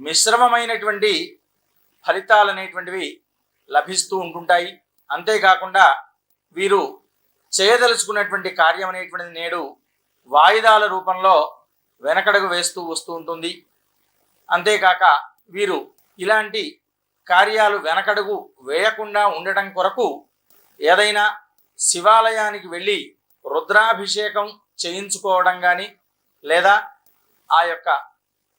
మిశ్రమమైనటువంటి ఫలితాలు అనేటువంటివి లభిస్తూ ఉంటుంటాయి. అంతేకాకుండా వీరు చేయదలుచుకున్నటువంటి కార్యం అనేటువంటిది నేడు వాయిదాల రూపంలో వెనకడుగు వేస్తూ వస్తూ ఉంటుంది. అంతేకాక వీరు ఇలాంటి కార్యాలు వెనకడుగు వేయకుండా ఉండటం కొరకు ఏదైనా శివాలయానికి వెళ్ళి రుద్రాభిషేకం చేయించుకోవడం కానీ లేదా ఆ యొక్క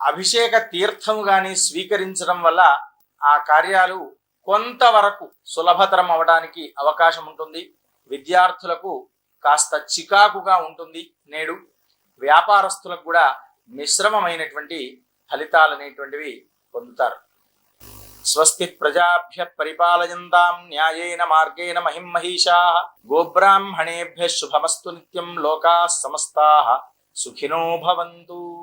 అభిషేక తీర్థం కానీ స్వీకరించడం వల్ల ఆ కార్యాలు కొంతవరకు సులభతరం అవడానికి అవకాశం ఉంటుంది. విద్యార్థులకు కాస్త చికాకుగా ఉంటుంది. నేడు వ్యాపారస్తులకు కూడా మిశ్రమమైనటువంటి ఫలితాలు అనేటువంటివి పొందుతారు. స్వస్తి ప్రజాభ్య పరిపాలయంతాం న్యాయేన మార్గేణ మహిం మహిషా గోబ్రాహ్మణేభ్య శుభమస్తు నిత్యం లోకా సమస్తా సుఖినో భవంతు